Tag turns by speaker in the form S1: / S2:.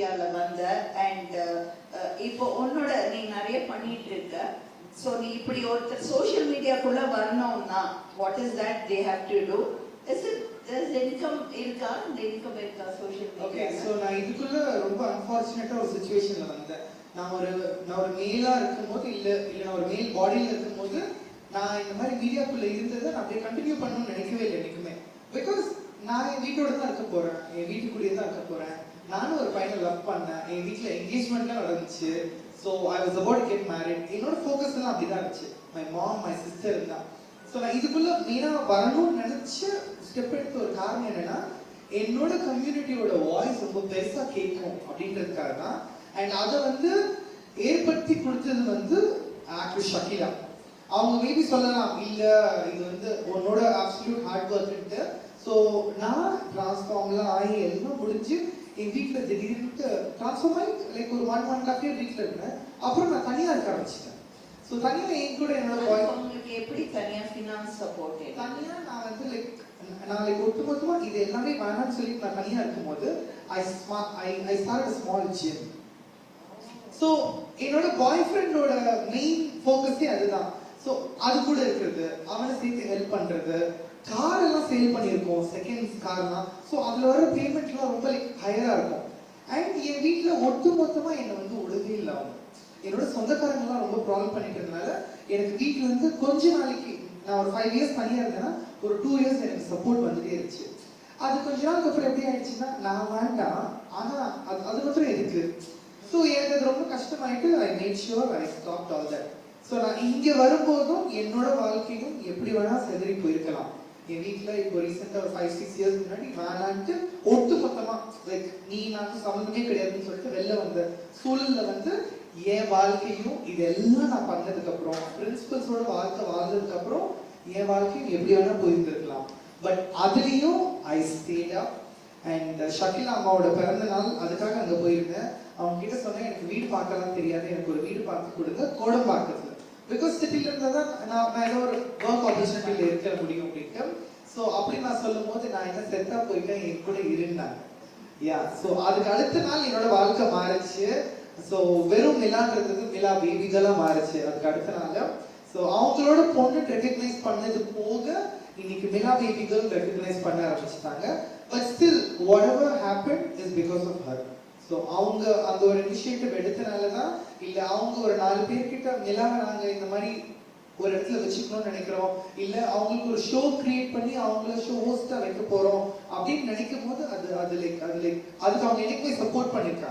S1: இந்தியால வந்த அண்ட் இப்போ உன்னோட நீ நிறைய பண்ணிட்டு இருக்க. ஸோ நீ இப்படி ஒருத்தர் சோஷியல் மீடியாக்குள்ள வரணும்னா what is that they have to do is it income இருக்கா? இந்த இன்கம் இருக்கா சோஷியல்
S2: ஓகே ஸோ நான் இதுக்குள்ள ரொம்ப அன்ஃபார்ச்சுனேட்டா ஒரு சுச்சுவேஷன்ல வந்தேன். நான் ஒரு நான் ஒரு மேலா இருக்கும்போது இல்ல இல்ல நான் ஒரு மேல் பாடியில இருக்கும்போது நான் இந்த மாதிரி மீடியாக்குள்ள இருந்ததை நான் அப்படியே கண்டினியூ பண்ணணும்னு நினைக்கவே இல்லை எனக்குமே பிகாஸ் நான் என் வீட்டோட தான் இருக்க போறேன். என் வீட்டுக்குள்ளேயே தான் இருக்க போறேன். நானும் ஒரு பையனை லவ் பண்ணேன். என் வீட்டில் என்கேஜ்மெண்ட்லாம் நடந்துச்சு. So I was about get married என்னோட ஃபோக்கஸ் எல்லாம் அப்படிதான் இருந்துச்சு. மை மாம் மை சிஸ்டர் தான் ஸோ நான் இதுக்குள்ள மெயினாக வரணும்னு நினைச்ச ஸ்டெப் எடுத்த ஒரு காரணம் என்னன்னா என்னோட கம்யூனிட்டியோட வாய்ஸ் ரொம்ப பெருசாக கேட்கும் அப்படின்றதுக்காக தான். அண்ட் அதை வந்து ஏற்படுத்தி கொடுத்தது வந்து ஆக்டர் ஷக்கீலா. அவங்க மேபி சொல்லலாம் இல்லை இது வந்து உன்னோட அப்சல்யூட் ஹார்ட் ஒர்க்ன்ட்டு ஸோ நான் டிரான்ஸ்ஃபார்ம்லாம் ஆகி எல்லாம் முடிஞ்சு என் வீட்டில் திடீர்னு ட்ரான்ஸ்ஃபார்ம் ஆகி லைக் ஒரு ஒன் ஒன் ஹாஃப் இயர் வீட்டில் இருந்தேன். அப்புறம் நான் தனியாக இருக்க ஆரம்பிச்சிட்டேன். ஸோ தனியாக என் கூட என்னோட பாய்
S1: உங்களுக்கு எப்படி தனியா ஃபினான்ஸ் சப்போர்ட்
S2: தனியா நான் வந்து லைக் நான் லைக் ஒட்டுமொத்தமா இது எல்லாமே வேணாம்னு சொல்லி நான் தனியா இருக்கும்போது I ஸ்மா I I start small gym so என்னோட பாய் ஃப்ரெண்டோட மெயின் ஃபோக்கஸே அதுதான். ஸோ அது கூட இருக்கிறது அவனை சேர்த்து ஹெல்ப் பண்றது கார் சேல் பண்ணியிருக்கோம் செகண்ட் கார்லாம் ஸோ அதில் வர பேமெண்ட்லாம் ரொம்ப லைக் ஹையராக இருக்கும். அண்ட் என் வீட்டில் ஒட்டு மொத்தமாக என்னை வந்து ஒழுங்கே இல்லை அவங்க. என்னோட சொந்தக்காரங்கெல்லாம் ரொம்ப ப்ராப்ளம் பண்ணிக்கிறதுனால எனக்கு வீட்டிலேருந்து கொஞ்ச நாளைக்கு நான் ஒரு ஃபைவ் இயர்ஸ் பண்ணியிருந்தேன்னா ஒரு டூ இயர்ஸ் எனக்கு சப்போர்ட் வந்துட்டே இருந்துச்சு. அது கொஞ்ச நாளுக்கு அப்புறம் எப்படி ஆயிடுச்சுன்னா நான் வேண்டாம். ஆனால் அது அது மாத்திரம் இருக்கு ஸோ எனக்கு அது ரொம்ப கஷ்டமாயிட்டு I made sure I stop all that so நான் இங்கே வரும்போதும் என்னோட வாழ்க்கையும் எப்படி வேணால் செதறி போயிருக்கலாம். என் வீட்டில் இப்போ ரீசெண்டா ஒரு ஃபைவ் சிக்ஸ் இயர்ஸ் முன்னாடி வேணான்ட்டு ஒட்டு மொத்தமா லைக் நீ நான் சம்மந்தமே கிடையாதுன்னு சொல்லிட்டு வெளில வந்த சூழல்ல வந்து என் வாழ்க்கையும் இதெல்லாம் நான் பண்ணதுக்கு அப்புறம் பிரின்சிபல்ஸோட வாழ்க்கை வாழ்ந்ததுக்கப்புறம் என் வாழ்க்கையும் எப்படி வேணா போயிருந்திருக்கலாம். பட் அதுலேயும் I stayed up and uh, Shakeela அம்மாவோட பிறந்த நாள் அதுக்காக அங்கே போயிருந்தேன். அவங்க கிட்ட சொன்னேன் எனக்கு வீடு பார்க்கலாம் தெரியாது. எனக்கு ஒரு வீடு பார்த்து கொடுங்க. கோடம்பாக்கத்துல பிகாஸ் சிட்டில இருந்தா தான் நான் நான் ஏதோ ஒரு ஒர்க் ஆப்பர்ச்சுனிட்டியில இருக்க முடியும் அப்படின்ட்டு ஸோ அப்படி நான் சொல்லும் போது நான் என்ன செத்தா போயிட்டேன் என் கூட இருந்தாங்க. யா ஸோ அதுக்கு அடுத்த நாள் என்னோட வாழ்க்கை மாறுச்சு. ஸோ வெறும் மிலான்றது மிலா பேபிகளாக மாறுச்சு. அதுக்கு அடுத்த நாள். ஸோ அவங்களோட பொண்ணு ரெக்கக்னைஸ் பண்ணது போக இன்னைக்கு மிலா பேபிகள் ரெக்கக்னைஸ் பண்ண ஆரம்பிச்சிட்டாங்க. But still whatever happen is because of her so அவங்க அந்த ஒரு இனிஷியேட்டிவ் எடுத்தனால தான் இல்லை அவங்க ஒரு நாலு பேர்கிட்ட மிலாவை நாங்கள் இந்த மாதிரி ஒரு இடத்துல வச்சுக்கணும்னு நினைக்கிறோம். இல்ல அவங்களுக்கு ஒரு ஷோ கிரியேட் பண்ணி அவங்கள ஷோ ஹோஸ்டா வைக்க போறோம் அப்படின்னு நினைக்கும் போது அது அது லைக் அது லைக் அதுக்கு அவங்க என்னைக்குமே சப்போர்ட் பண்ணிருக்காங்க.